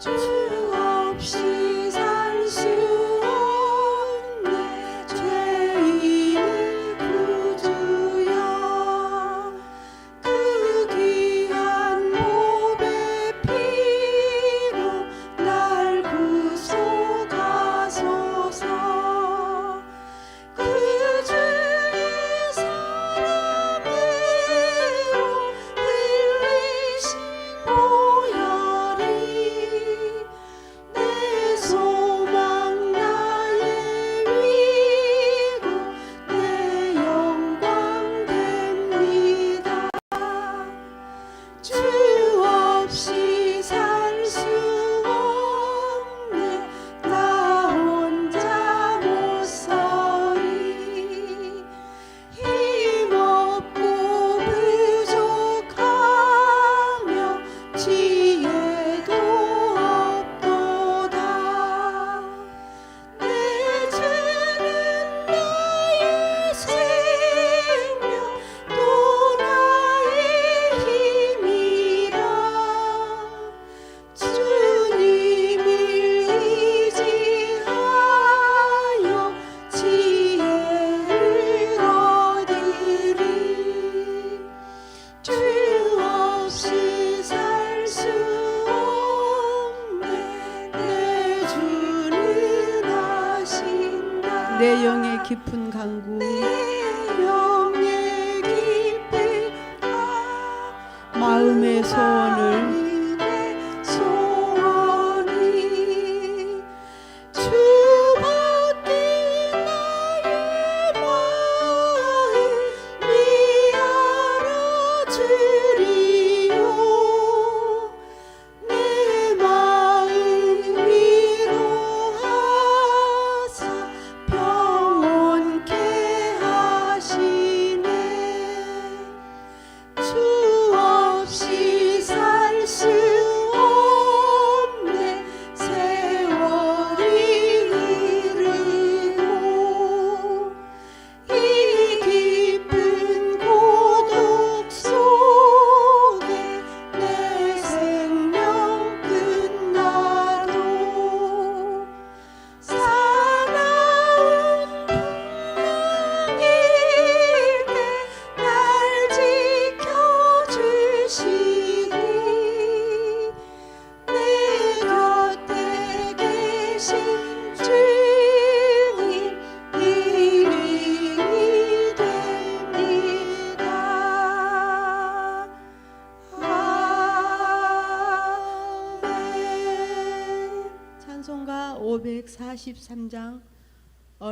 就是。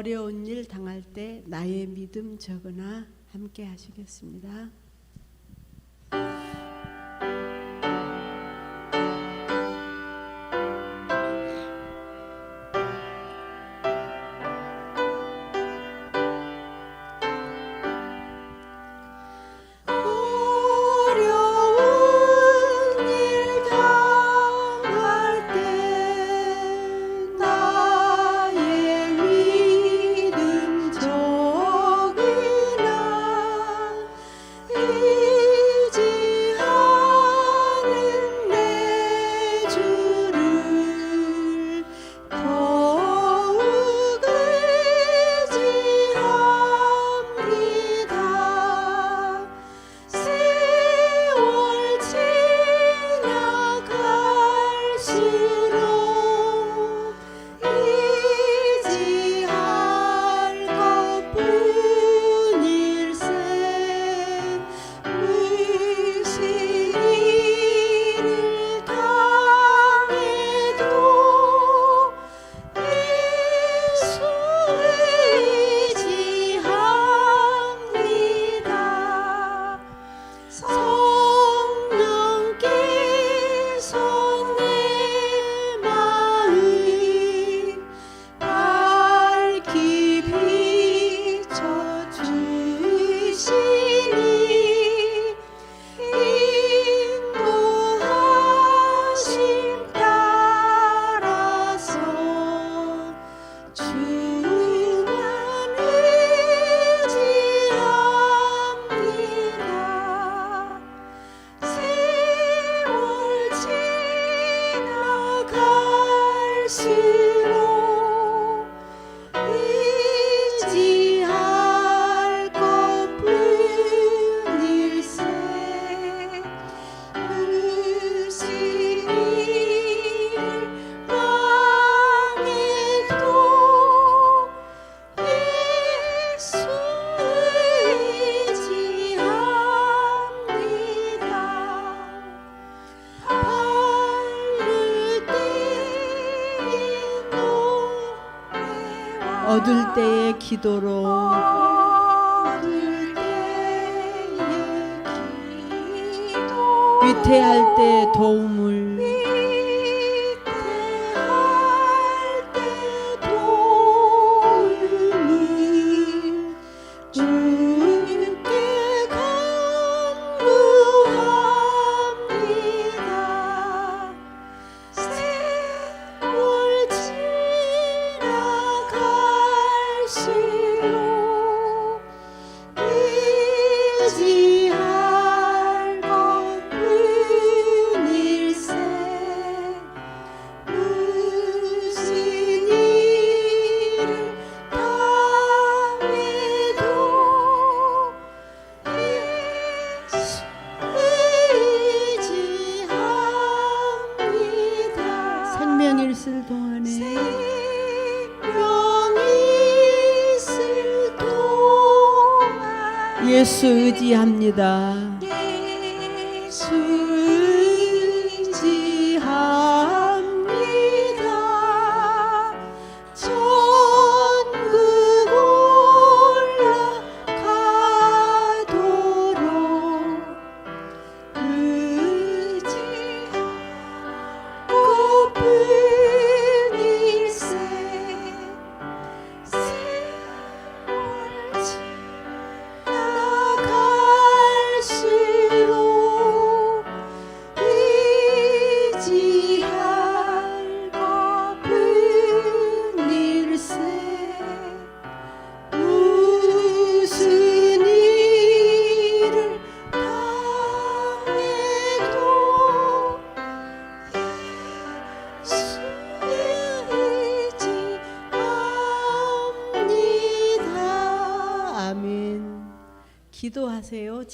어려운 일 당할 때 나의 믿음 적으나 함께 하시겠습니다. 거둘 때의 기도로. 위태할 때의 도움을. 의지합니다.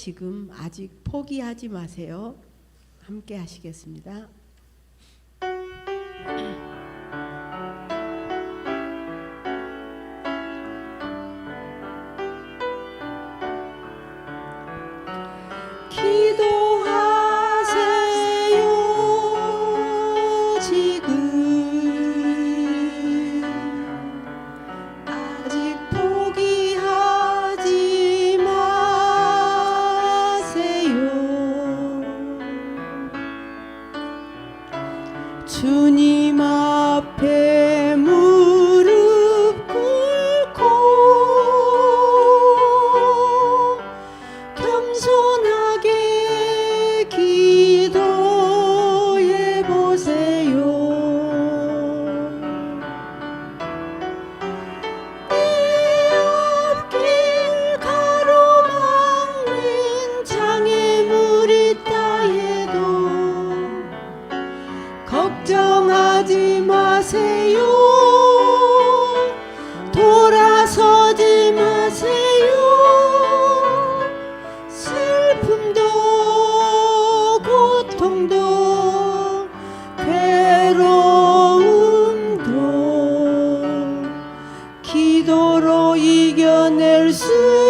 지금 아직 포기하지 마세요. 함께 하시겠습니다. 기도로 이겨낼 수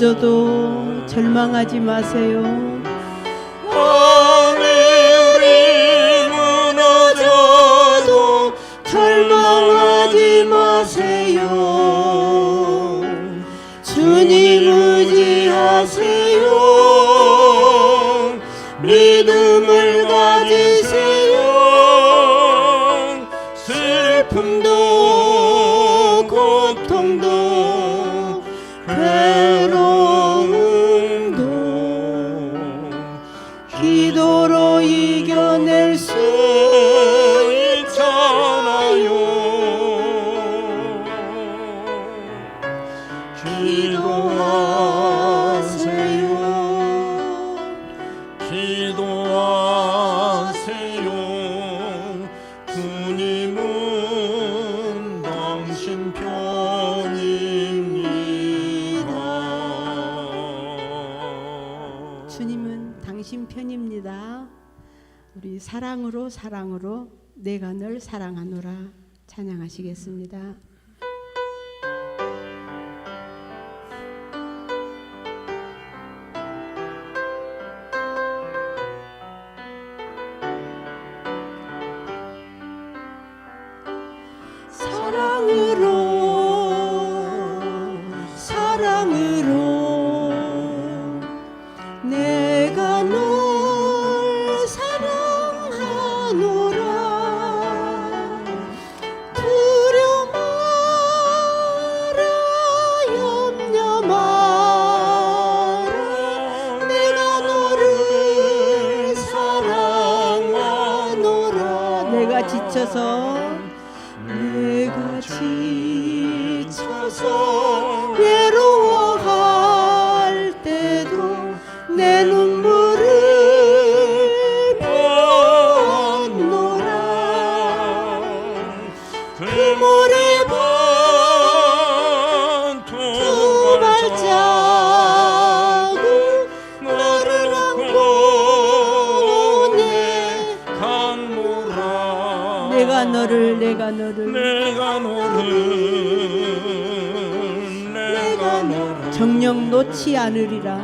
무너져도 절망하지 마세요. 기도하세요. 기도하세요. 주님은 당신 편입니다. 주님은 당신 편입니다. 우리 사랑으로 사랑으로 내가 널 사랑하노라 찬양하시겠습니다. 努力了。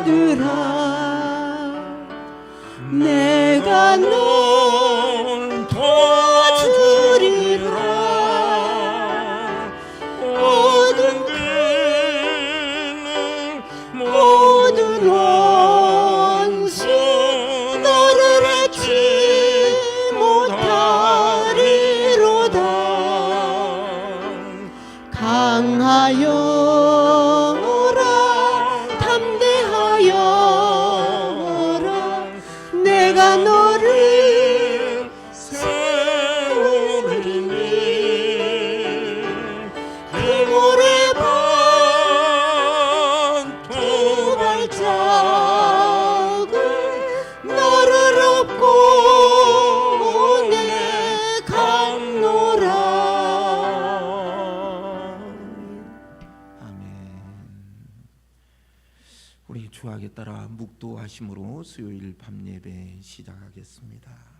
아들아 내가 너 우리 주 하겠따라 묵도하심으로 수요일 밤 예배 시작하겠습니다.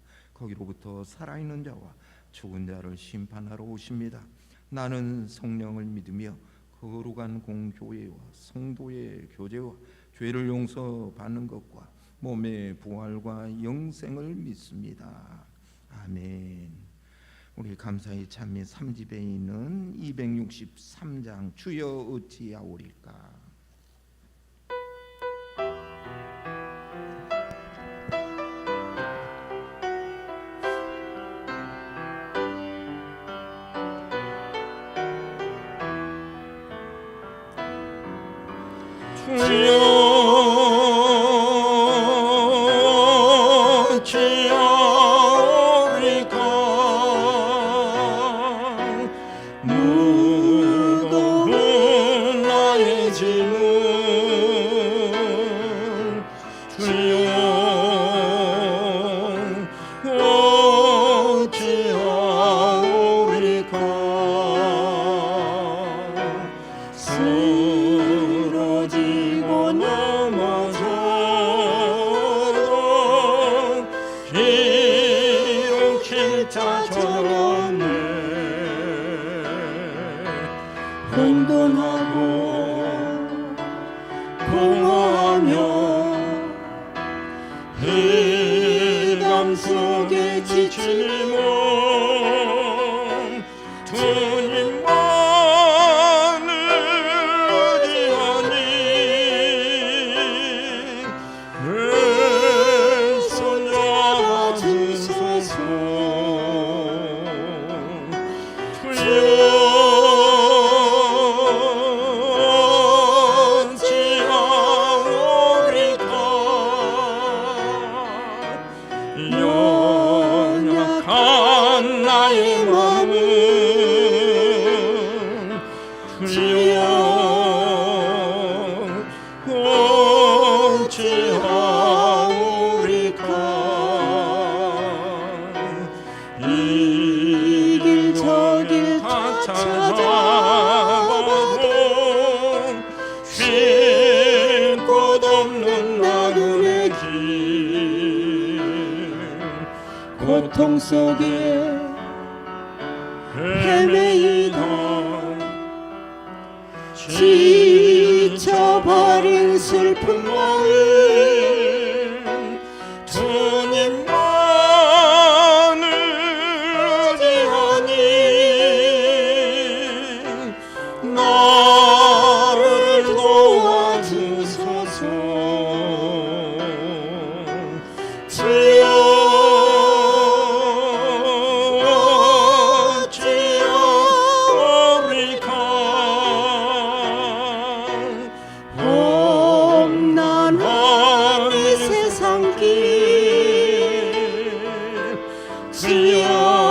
거기로부터 살아있는 자와 죽은 자를 심판하러 오십니다. 나는 성령을 믿으며 거룩한 공교회와 성도의 교제와 죄를 용서받는 것과 몸의 부활과 영생을 믿습니다. 아멘. 우리 감사의 찬미 3집에 있는 263장 주여 어찌하오리까 주 흑암 속에 지친 몸 고통 속에 헤매이다 지쳐버린 슬픈 마음 주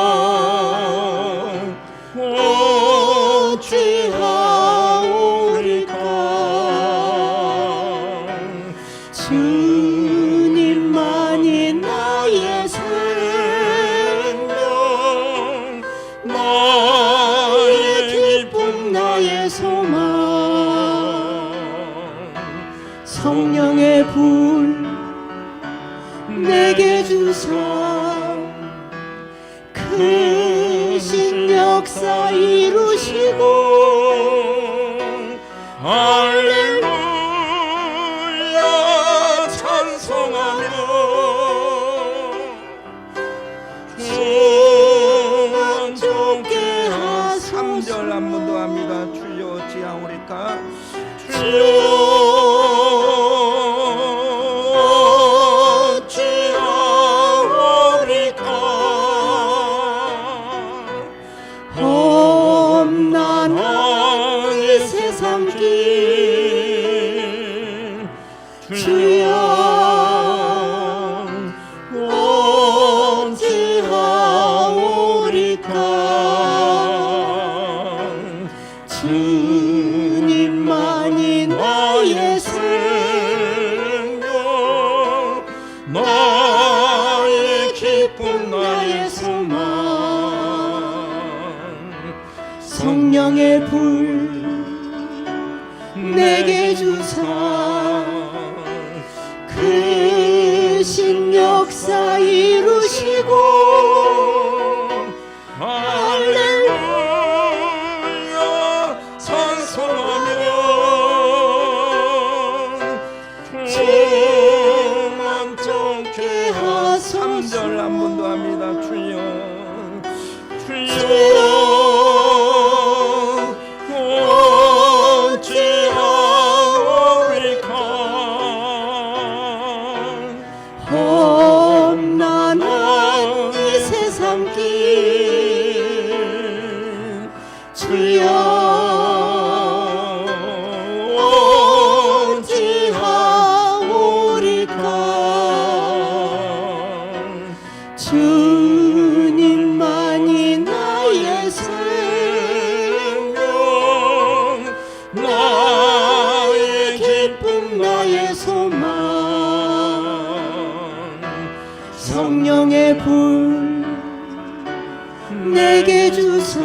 내게 주사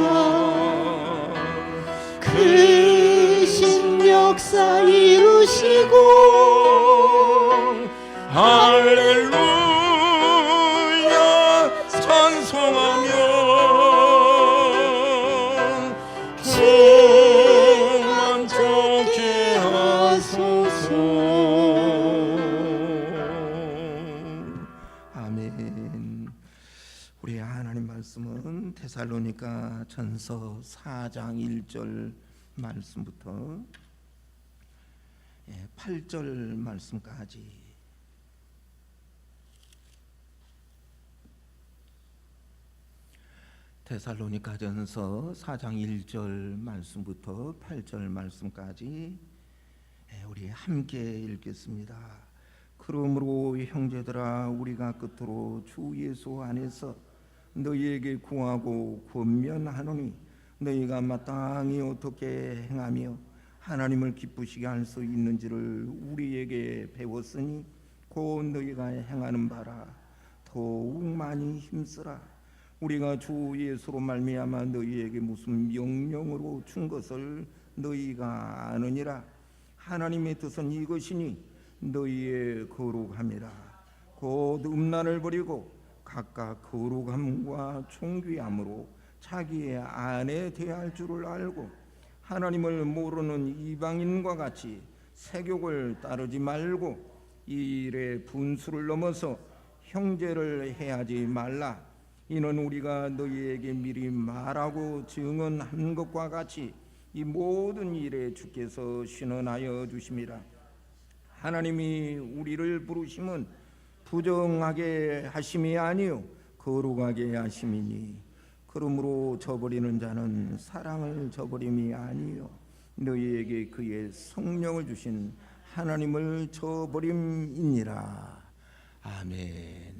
그신 역사 이루시고. 할렐루야 전서 4장 1절 말씀부터 8절 말씀까지 데살로니가전서 4장 1절 말씀부터 8절 말씀까지 예, 우리 함께 읽겠습니다. 그러므로 형제들아 우리가 끝으로 주 예수 안에서 너희에게 구하고 권면하노니 너희가 마땅히 어떻게 행하며 하나님을 기쁘시게 할 수 있는지를 우리에게 배웠으니 곧 너희가 행하는 바라. 더욱 많이 힘쓰라. 우리가 주 예수로 말미암아 너희에게 무슨 명령으로 준 것을 너희가 아느니라. 하나님의 뜻은 이것이니 너희의 거룩함이라. 곧 음란을 버리고 각각 거룩함과 존귀함으로 자기의 아내 대할 줄을 알고 하나님을 모르는 이방인과 같이 세욕을 따르지 말고 이 일에 분수를 넘어서 형제를 해하지 말라. 이는 우리가 너희에게 미리 말하고 증언한 것과 같이 이 모든 일에 주께서 신원하여 주심이라. 하나님이 우리를 부르심은 부정하게 하심이 아니요 거룩하게 하심이니 그러므로 저버리는 자는 사랑을 저버림이 아니요 너희에게 그의 성령을 주신 하나님을 저버림이니라 아멘.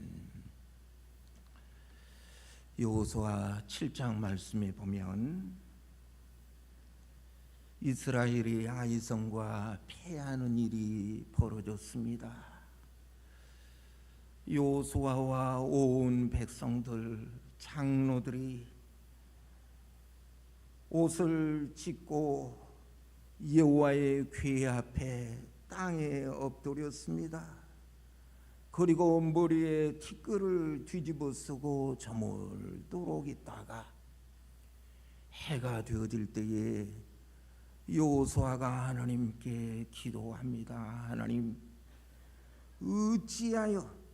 여호수아 7장 말씀에 보면 이스라엘이 아이성과 패하는 일이 벌어졌습니다. 여호수아와 온 백성들 장로들이 옷을 찢고 여호와의 궤 앞에 땅에 엎드렸습니다. 그리고 머리에 티끌을 뒤집어 쓰고 저물도록 있다가 해가 되어질 때에 요호수아가 하나님께 기도합니다. 하나님 어찌하여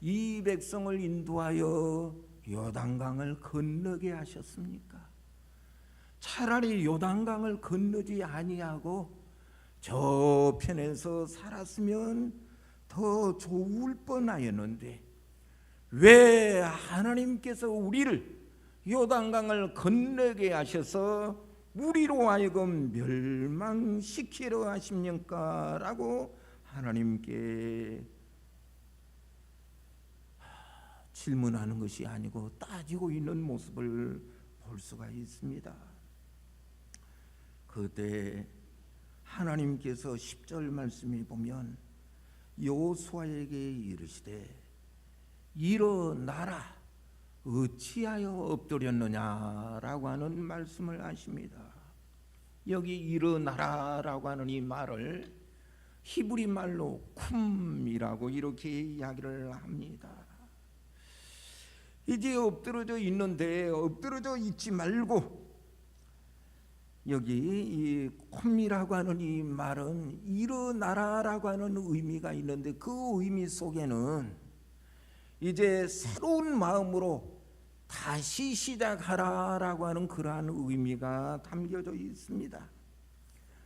이 백성을 인도하여 요단강을 건너게 하셨습니까? 차라리 요단강을 건너지 아니하고 저 편에서 살았으면 더 좋을 뻔하였는데 왜 하나님께서 우리를 요단강을 건너게 하셔서 우리로 하여금 멸망시키려 하십니까? 라고 하나님께 질문하는 것이 아니고 따지고 있는 모습을 볼 수가 있습니다. 그때 하나님께서 10절 말씀에 보면 여호수아에게 이르시되 일어나라 어찌하여 엎드렸느냐라고 하는 말씀을 하십니다. 여기 일어나라라고 하는 이 말을 히브리 말로 쿰이라고 이렇게 이야기를 합니다. 이제 엎드러져 있는데 엎드러져 있지 말고 여기 이 콤이라고 하는 이 말은 일어나라라고 하는 의미가 있는데 그 의미 속에는 이제 새로운 마음으로 다시 시작하라라고 하는 그러한 의미가 담겨져 있습니다.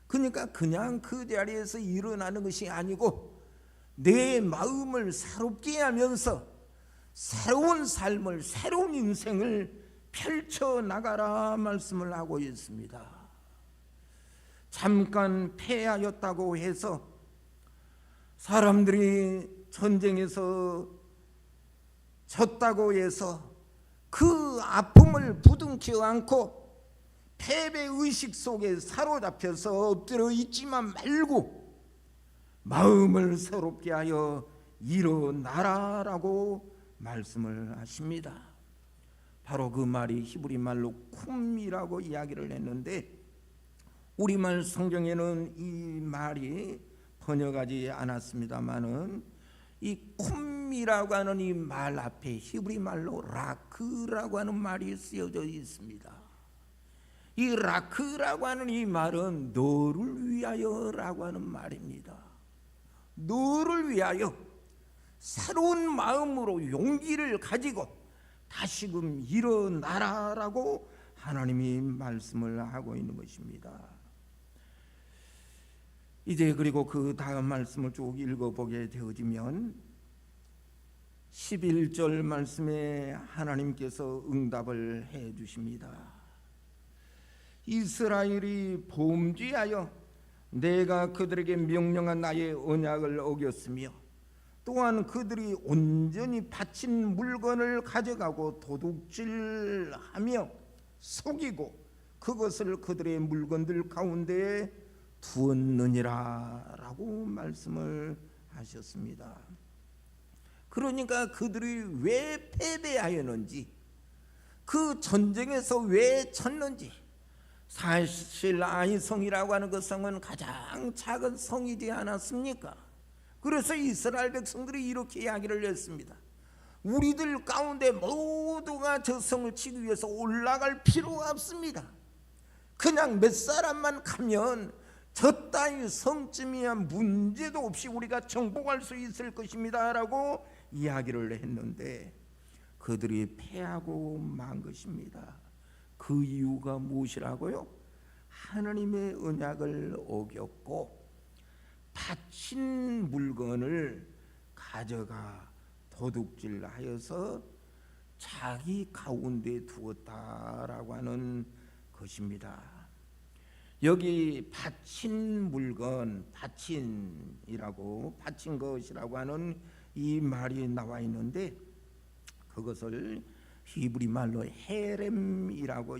그러니까 그냥 그 자리에서 일어나는 것이 아니고 내 마음을 새롭게 하면서 새로운 삶을 새로운 인생을 펼쳐 나가라 말씀을 하고 있습니다. 잠깐 패하였다고 해서 사람들이 전쟁에서 졌다고 해서 그 아픔을 부둥켜 안고 패배 의식 속에 사로잡혀서 엎드려 있지만 말고 마음을 새롭게 하여 일어나라라고 말씀을 하십니다. 바로 그 말이 히브리 말로 쿰이라고 이야기를 했는데 우리말 성경에는 이 말이 번역하지 않았습니다만은 이 쿰이라고 하는 이 말 앞에 히브리 말로 라크라고 하는 말이 쓰여져 있습니다. 이 라크라고 하는 이 말은 너를 위하여라고 하는 말입니다. 너를 위하여 새로운 마음으로 용기를 가지고 다시금 일어나라라고 하나님이 말씀을 하고 있는 것입니다. 이제 그리고 그 다음 말씀을 쭉 읽어보게 되어지면 11절 말씀에 하나님께서 응답을 해 주십니다. 이스라엘이 범죄하여 내가 그들에게 명령한 나의 언약을 어겼으며 또한 그들이 온전히 바친 물건을 가져가고 도둑질하며 속이고 그것을 그들의 물건들 가운데 두었느니라라고 말씀을 하셨습니다. 그러니까 그들이 왜 패배하였는지 그 전쟁에서 왜 졌는지 사실 아이성이라고 하는 그 성은 가장 작은 성이지 않았습니까? 그래서 이스라엘 백성들이 이렇게 이야기를 했습니다. 우리들 가운데 모두가 저 성을 치기 위해서 올라갈 필요가 없습니다. 그냥 몇 사람만 가면 저 따위 성쯤이야 문제도 없이 우리가 정복할 수 있을 것입니다 라고 이야기를 했는데 그들이 패하고 만 것입니다. 그 이유가 무엇이라고요? 하나님의 언약을 어겼고 바친 물건을 가져가 도둑질하여서 자기 가운데 두었다라고 하는 것입니다. 여기 바친 물건, 바친이라고 바친 것이라고 하는 이 말이 나와 있는데 그것을 히브리 말로 헤렘이라고